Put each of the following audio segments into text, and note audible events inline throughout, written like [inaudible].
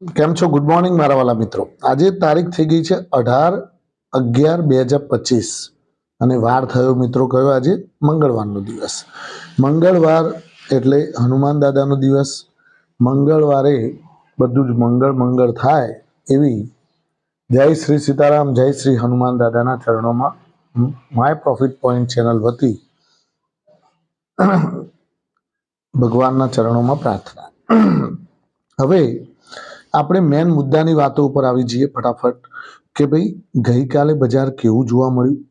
કેમ છો? Good morning મારા વાલા મિત્રો. આજે તારીખ થઈ ગઈ છે અઢાર અગિયાર બે હજાર પચીસ. અને વાર થયો મિત્રો કયો આજે? મંગળવારનો દિવસ. મંગળવાર એટલે હનુમાન દાદાનો દિવસ. મંગળવારે બધું જ મંગળ મંગળ થાય એવી જય શ્રી સીતારામ, જય શ્રી હનુમાન દાદાના ચરણોમાં માય પ્રોફિટ પોઈન્ટ ચેનલ વતી ભગવાનના ચરણોમાં પ્રાર્થના. હવે આપણે મેન મુદ્દાની વાતો ઉપર આવી જઈએ ફટાફટ કે ભાઈ, ગઈકાલે બજાર કેવું જોવા મળ્યું?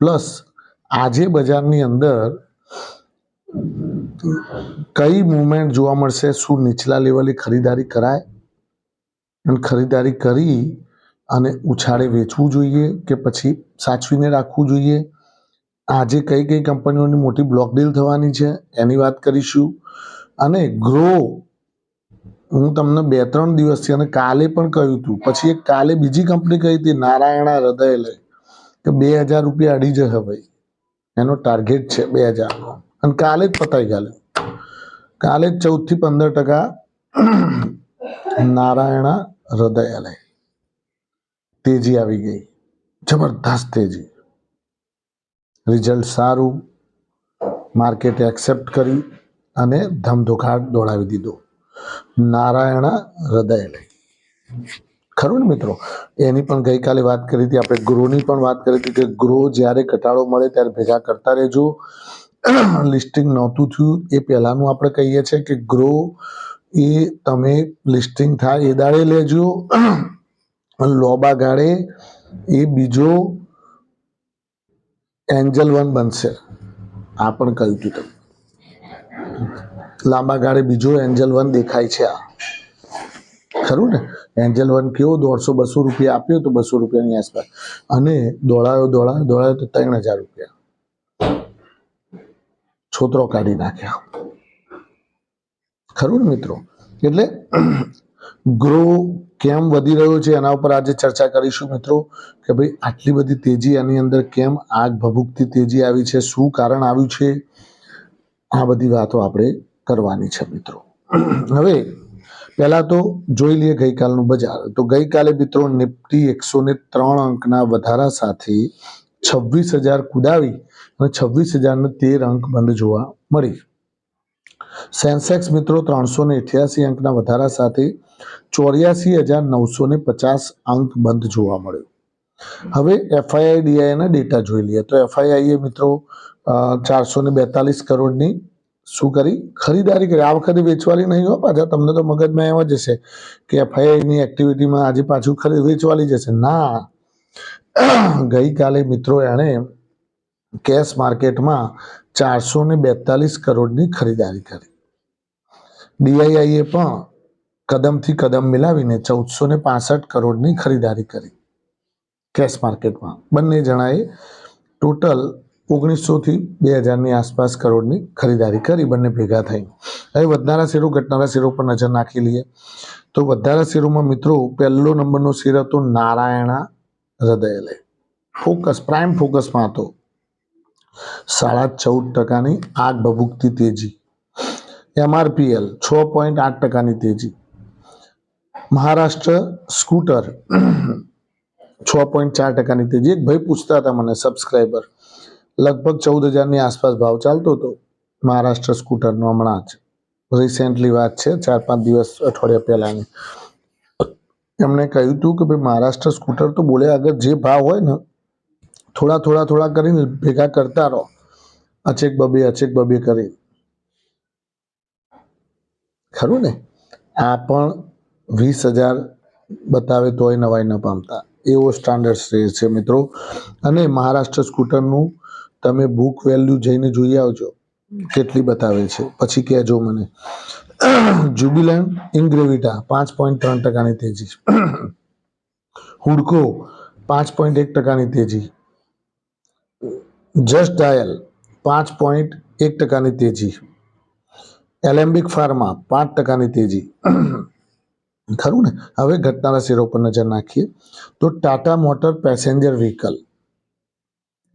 પ્લસ આજે બજારની અંદર કઈ મુવમેન્ટ જોવા મળશે? શું નીચલા લેવલે ખરીદારી કરાય? અને ખરીદારી કરી અને ઉછાળે વેચવું જોઈએ કે પછી સાચવીને રાખવું જોઈએ? આજે કઈ કઈ કંપનીઓની મોટી બ્લોક ડીલ થવાની છે? એની વાત કરીશું. અને ગ્રો હું તમને બે ત્રણ દિવસથી અને કાલે પણ કહ્યું હતું પછી એક કાલે બીજી કંપની કહી હતી, નારાયણા હૃદયલય. કે બે હજાર રૂપિયા અડી જશે ભાઈ. એનો ટાર્ગેટ છે બે હજારનો અને કાલે જ પતાઈ ગયેલું કાલે જ ચૌદથી પંદર ટકા [clears throat] નારાયણા હૃદયાલય. તેજી આવી ગઈ. જબરદસ્ત તેજી. રિઝલ્ટ સારું. માર્કેટે એક્સેપ્ટ કરી અને ધમધોખાટ દોડાવી દીધો. નારાયણા હૃદયલય. ખરું ને મિત્રો? એની પણ ગઈકાલે વાત કરી હતી, આપણે ગૃહની પણ વાત કરી હતી કે ગ્રો જ્યારે ઘટાડો મળે ત્યારે ભેગા કરતા રહેજો. લિસ્ટિંગ નહોતું થયું. એ પહેલાંનું આપણે કહીએ છીએ કે ગ્રો એ તમે લિસ્ટિંગ થાય એ દાડે લેજો. લોબા ગાળે એ બીજો એન્જલ વન બનશે. આ પણ કહ્યું હતું તમે લાંબા ગાળે બીજો એન્જલ વન દેખાય છે આ. ખરું ને? એન્જલ વન કેવો દોઢસો બસો રૂપિયા આપ્યો તો બસો રૂપિયાની આસપાસ. અને દોડાયો દોડાયો દોડાયો તો ત્રણ હજાર રૂપિયા. છોતરો કાઢી નાખ્યા. ખરું ને મિત્રો? એટલે ગ્રો કેમ વધી રહ્યો છે એના ઉપર આજે ચર્ચા કરીશું મિત્રો, કે ભાઈ આટલી બધી તેજી આની અંદર કેમ આગ ભભૂકતી તેજી આવી છે, શું કારણ આવ્યું છે? આ બધી વાતો આપણે કરવાની છે મિત્રો. હવે પહેલા તો જોઈ લઈએ ગઈકાલનું બજાર. તો ગઈકાલે મિત્રો નિફ્ટી એકસો ને ત્રણ અંકના વધારા સાથે છવ્વીસ હજાર કુદાવી અને છવ્વીસ હજારને તેર અંક બંધ જોવા મળી. સેન્સેક્સ મિત્રો ત્રણસો ને અઠ્યાસી અંકના વધારા સાથે ચોર્યાસી હજાર નવસો ને પચાસ અંક બંધ જોવા મળ્યો. હવે એફઆઈઆઈ ડીઆઈના ડેટા જોઈ લઈએ. તો એફઆઈઆઈએ મિત્રો ચારસો ને બેતાલીસ કરોડની શું કરી? ખરીદારી કરી. આ વખતે વેચવાલી નહીં હો પાછા. તમને તો મગજમાં એમ જ હશે કે એફઆઈઆઈની એક્ટિવિટીમાં આજે પાછું ખરી વેચવાલી જશે ના. [clears throat] ગઈકાલે મિત્રો એણે કેશ માર્કેટમાં ચારસો ને બેતાલીસ કરોડની ખરીદારી કરી. ડીઆઈઆઈએ પણ કદમથી કદમ મિલાવીને ચૌદસો ને પાસઠ કરોડની ખરીદારી કરી. કેશ માર્કેટમાં. બંને જણાએ ટોટલ ઓગણીસોથી બે હજારની આસપાસ કરોડની ખરીદારી કરી બંને ભેગા થઈ. હવે વધનારા શેરો, ઘટનારા શેરો પર નજર નાખી લઈએ તો વધારા શેરોમાં મિત્રો પહેલો નંબરનો શેર હતો નારાયણા હૃદયલય. ફોકસ પ્રાઇમ ફોકસમાં હતો. સાડા ચૌદ ટકાની આગ ભભૂકતી તેજી. એમઆરપીએલ, છ પોઈન્ટ આઠ ટકાની તેજી. મહારાષ્ટ્ર સ્કૂટર, છ પોઈન્ટ ચાર ટકાની તેજી. એક ભાઈ પૂછતા હતા મને સબસ્ક્રાઈબર લગભગ ચૌદ હજારની આસપાસ ભાવ ચાલતો હતો. મહારાષ્ટ્ર સ્કૂટરનો હમણાં જ. રિસેન્ટલી વાત છે, ચાર પાંચ દિવસ અઠવાડિયા પહેલાંની. એમણે કહ્યું હતું કે ભાઈ મહારાષ્ટ્ર સ્કૂટર તો બોલે આગળ જે ભાવ હોય ને, થોડા થોડા થોડા કરીને ભેગા કરતા રહો. અચેક બબે અચેક બબે કરી. ખરું ને? આ પણ વીસ હજાર બતાવે તોય નવાઈ ન પામતા. એવો સ્ટાન્ડર્ડ શેર છે મિત્રો. અને મહારાષ્ટ્ર સ્કૂટરનું તમે બુક વેલ્યુ જઈને જોઈ આવજો. કેટલી બતાવે છે. પછી કહેજો મને. જુબિલન્ટ ઇન્ગ્રેવિટા પાંચ પોઈન્ટ ત્રણ ટકાની તેજી. હુડકો પાંચ પોઈન્ટ એક ટકાની તેજી. જસ્ટ ડાયલ પાંચ પોઈન્ટ એક ટકાની તેજી. એલેમ્બિક ફાર્મા પાંચ ટકાની તેજી. ખરું ને? હવે ઘટનારા શેરો પર નજર નાખીએ. તો ટાટા મોટર પેસેન્જર વ્હીકલ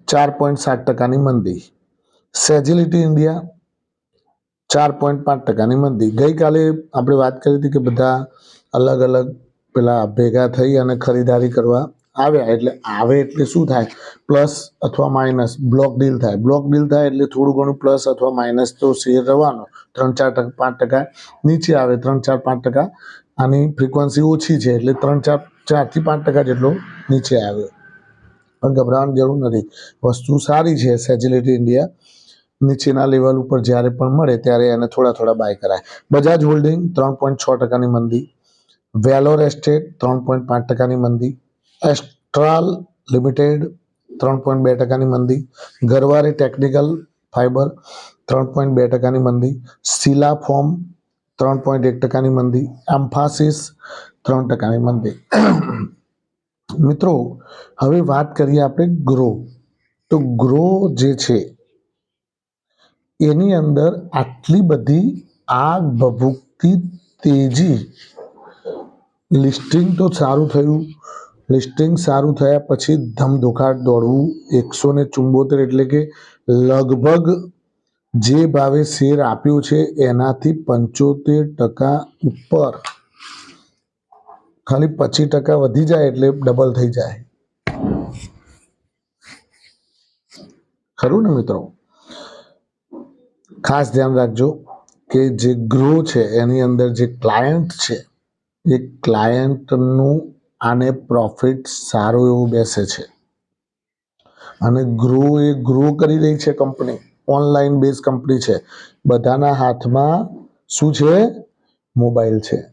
ચાર પોઈન્ટ સાત ટકાની મંદી. સેજિલિટી ઇન્ડિયા ચાર પોઈન્ટ પાંચ ટકાની મંદી. ગઈકાલે આપણે વાત કરી હતી કે બધા અલગ અલગ પેલા ભેગા થઈ અને ખરીદારી કરવા આવ્યા. એટલે આવે એટલે શું થાય? પ્લસ અથવા માઇનસ. બ્લોક ડીલ થાય. બ્લોક ડીલ થાય એટલે થોડું ઘણું પ્લસ અથવા માઇનસ તો શેર રહેવાનો. ત્રણ ચાર ટકા પાંચ ટકા નીચે આવે. ત્રણ ચાર પાંચ ટકા આની ફ્રિકવન્સી ઓછી છે. એટલે ત્રણ ચાર ચારથી પાંચ ટકા જેટલો નીચે આવ્યો પણ ગભરાવાની જરૂર નથી. વસ્તુ સારી છે સેજિલિટી ઇન્ડિયા નીચેના લેવલ ઉપર જ્યારે પણ મળે ત્યારે એને થોડા થોડા બાય કરાય. બજાજ હોલ્ડિંગ ત્રણ પોઈન્ટ છ ટકાની મંદી. વેલોર એસ્ટેટ ત્રણ પોઈન્ટ પાંચ ટકાની મંદી. એસ્ટ્રાલ લિમિટેડ ત્રણ પોઈન્ટ બે ટકાની મંદી. ગરવારે ટેકનિકલ ફાઇબર ત્રણ પોઈન્ટ બે ટકાની મંદી. સિલા ફોર્મ ત્રણ પોઈન્ટ એક ટકાની મંદી. એમ્ફાસિસ ત્રણ ટકાની મંદી. મિત્રો, હવે વાત કરીએ આપણે ગ્રો. તો ગ્રો જે છે, એની અંદર આટલી બધી આગ, ભભૂકતી, તેજી, લિસ્ટિંગ તો સારું થયું. લિસ્ટિંગ સારું થયા પછી ધમધોકાટ દોડવું, એકસો ને ચુંબોતેર એટલે કે લગભગ જે ભાવે શેર આપ્યો છે એનાથી પંચોતેર ટકા ઉપર. ખાલી પચીસ ટકા વધી જાય એટલે ડબલ થઈ જાય. ખરું ને મિત્રો? ખાસ ધ્યાન રાખજો કે જે ગ્રો છે એની અંદર જે ક્લાયન્ટ છે, એ ક્લાયન્ટનું આને પ્રોફિટ સારું એવું બેસે છે. અને ગ્રો એ ગ્રો કરી રહી છે કંપની ઓનલાઈન બેઝ કંપની છે. બધાના હાથમાં શું છે? મોબાઈલ છે.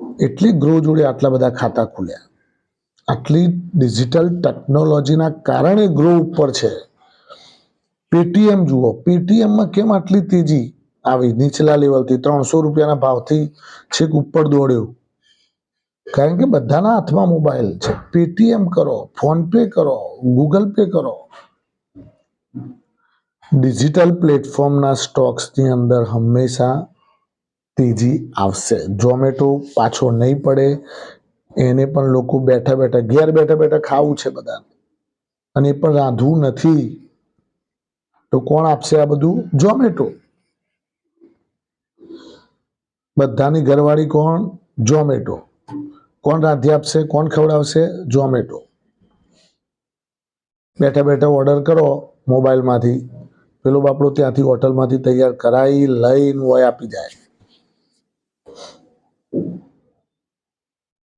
એટલી ગ્રો જોડે આટલા બધા ખાતા ખુલ્યા. આટલી ડિજિટલ ટેકનોલોજીના કારણે ગ્રો ઉપર છે. પેટીએમ જુઓ પેટીએમમાં કેમ આટલી તેજી આવી? નીચલા લેવલથી ત્રણસો રૂપિયાના ભાવથી છેક ઉપર દોડ્યો. કારણ કે બધાના હાથમાં મોબાઈલ છે. પેટીએમ કરો ફોન પે કરો ગૂગલ પે કરો. ડિજિટલ પ્લેટફોર્મના સ્ટોક્સની અંદર હંમેશા તેજી આવશે. ઝોમેટો પાછો નહીં પડે. એને પણ લોકો બેઠા બેઠા, ઘેર બેઠા બેઠા ખાવું છે બધાને. અને એ પણ રાંધવું નથી. તો કોણ આપશે આ બધું? ઝોમેટો બધાની ઘરવાળી કોણ? ઝોમેટો કોણ રાંધી આપશે? કોણ ખવડાવશે? ઝોમેટો બેઠા બેઠા ઓર્ડર કરો મોબાઈલમાંથી. પેલો બાપડો ત્યાંથી હોટલમાંથી તૈયાર કરાવી લઈને હોય આપી જાય.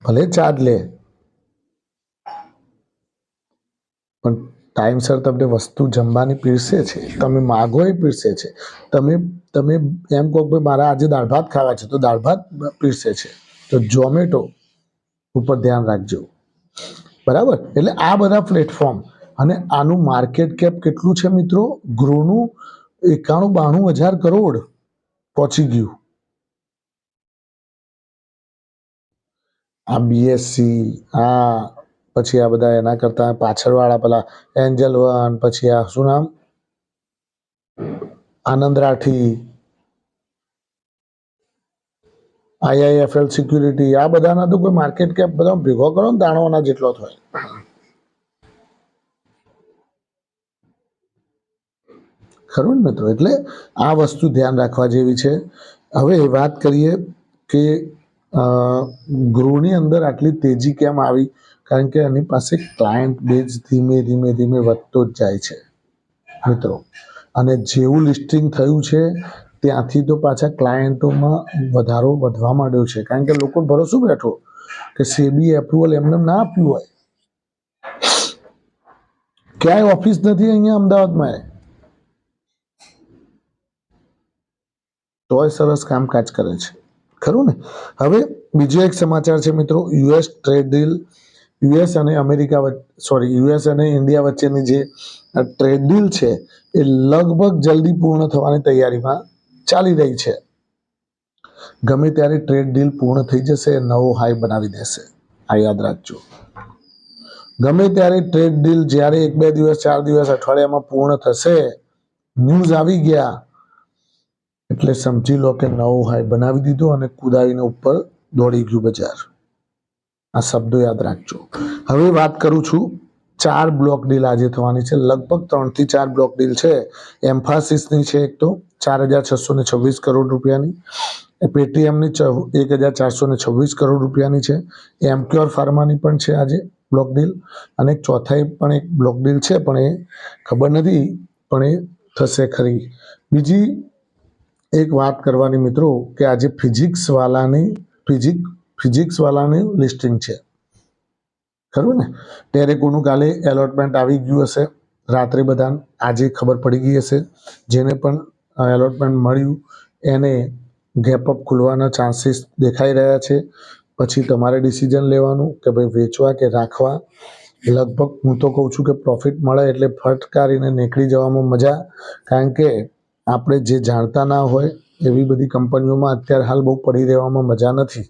ભલે ચાર્જ લે. પણ ટાઈમસર તમને વસ્તુ જમવાની પીરસે છે. તમે માગો એ પીરસે છે. તમે તમે એમ કહો કે મારા આજે દાળ ભાત ખાવા છે, તો દાળ ભાત પીરસે છે. તો ઝોમેટો ઉપર ધ્યાન રાખજો. બરાબર? એટલે આ બધા પ્લેટફોર્મ અને આનું માર્કેટ કેપ કેટલું છે મિત્રો? ગ્રોનું એકાણું બાણું હજાર કરોડ પહોંચી ગયું. આ બીએસસી આ પછી આ બધા એના કરતા પાછળવાળા પેલા એન્જલ વન પછી આ શું નામ? આનંદ રાઠી આઈઆઈએફએલ સિક્યુરિટી આ બધાના તો કોઈ માર્કેટ કેપ બધા ભેગો કરો ને દાણોના જેટલો થાય ખરું ને મિત્રો? એટલે આ વસ્તુ ધ્યાન રાખવા જેવી છે. હવે વાત કરીએ કે ગૃહની અંદર આટલી તેજી કેમ આવી? કારણ કે એની પાસે ક્લાયન્ટ બેઝ ધીમે ધીમે ધીમે વધતો જ જાય છે, મિત્રો. અને જેવું લિસ્ટિંગ થયું છે, ત્યાંથી તો પાછા ક્લાયન્ટોમાં વધારો વધવા માંડ્યો છે. કારણ કે લોકો ભરોસો બેઠો કે સેબી એપ્રુવલ એમને ના આપ્યું હોય. ક્યાંય ઓફિસ નથી અહીંયા અમદાવાદમાં તોય સરસ કામકાજ કરે છે. ખરું ને? હવે બીજો એક સમાચાર છે મિત્રો, યુએસ ટ્રેડ ડીલ, યુએસ અને અમેરિકા સોરી, યુએસ અને ઇન્ડિયા વચ્ચેની જે ટ્રેડ ડીલ છે, એ લગભગ જલ્દી પૂર્ણ થવાની તૈયારીમાં ચાલી રહી છે. ગમે ત્યારે ટ્રેડ ડીલ પૂર્ણ થઈ જશે, નવો હાઈ બનાવી દેશે. આ યાદ રાખજો. ગમે ત્યારે ટ્રેડ ડીલ જ્યારે એક બે દિવસ, ચાર દિવસ અઠવાડિયામાં પૂર્ણ થશે, ન્યૂઝ આવી ગયા એટલે સમજી લો કે નવો હાઈ બનાવી દીધો અને કુદાવીને ઉપર દોડી ગયું બજાર. આ શબ્દો યાદ રાખજો. હવે વાત કરું છું ચાર બ્લોક ડીલ આજે થવાની છે. લગભગ ત્રણથી ચાર બ્લોક ડીલ છે. એમ્ફાસિસની છે એક તો, ચાર હજાર છસો ને છવ્વીસ કરોડ રૂપિયાની. પેટીએમની એક હજાર ચારસો ને છવ્વીસ કરોડ રૂપિયાની છે. એમક્યોર ફાર્માની પણ છે આજે બ્લોક ડીલ. અને એક ચોથાઈ પણ એક બ્લોક ડીલ છે, પણ એ ખબર નથી, પણ એ થશે ખરી. બીજી એક વાત કરવાની મિત્રો કે આજે ફિઝિક્સવાલાની ફિઝિક ફિઝિક્સવાલાની લિસ્ટિંગ છે. ખરું ને? ટેરેકોનું કાલે એલોટમેન્ટ આવી ગયું હશે. રાત્રે બધા આજે ખબર પડી ગઈ હશે. જેને પણ એલોટમેન્ટ મળ્યું, એને ગેપઅપ ખુલવાના ચાન્સીસ દેખાઈ રહ્યા છે. પછી તમારે ડિસિઝન લેવાનું કે ભાઈ વેચવા કે રાખવા. લગભગ હું તો કહું છું કે પ્રોફિટ મળે એટલે ફટકારીને નીકળી જવામાં મજા. કારણ કે આપણે જે જાણતા ના હોય એવી બધી કંપનીઓમાં અત્યારે હાલ બહુ પડી રહેવામાં મજા નથી.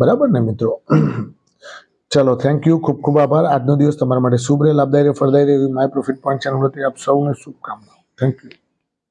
બરાબર ને મિત્રો? ચલો થેન્ક યુ ખૂબ ખૂબ આભાર. આજનો દિવસ તમારા માટે શુભ રહે, લાભદાયી રહે. ફળદાયી રહે એવી માય પ્રોફિટ પોઈન્ટ ચેનલ વતી આપ સૌને શુભકામનાઓ. Thank you